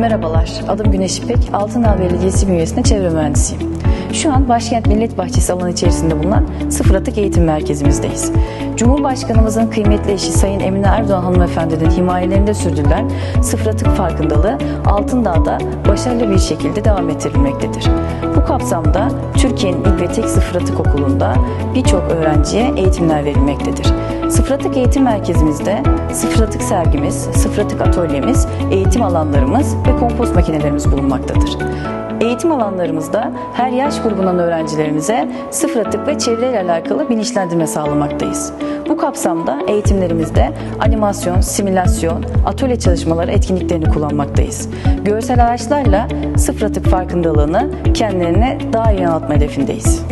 Merhabalar, adım Güneş İpek. Altındağ Belediyesi bünyesinde çevre mühendisiyim. Şu an Başkent Millet Bahçesi alanı içerisinde bulunan Sıfır Atık Eğitim Merkezimizdeyiz. Cumhurbaşkanımızın kıymetli eşi Sayın Emine Erdoğan hanımefendinin himayelerinde sürdürülen sıfır atık farkındalığı Altındağ'da başarılı bir şekilde devam ettirilmektedir. Bu kapsamda Türkiye'nin ilk ve tek sıfır atık okulunda birçok öğrenciye eğitimler verilmektedir. Sıfır Atık Eğitim Merkezimizde sıfır atık sergimiz, sıfır atık atölyemiz, eğitim alanlarımız ve kompost makinelerimiz bulunmaktadır. Eğitim alanlarımızda her yaş grubundan öğrencilerimize sıfır atık ve çevreyle alakalı bilinçlendirme sağlamaktayız. Bu kapsamda eğitimlerimizde animasyon, simülasyon, atölye çalışmaları etkinliklerini kullanmaktayız. Görsel araçlarla sıfır atık farkındalığını kendilerine daha iyi anlatma hedefindeyiz.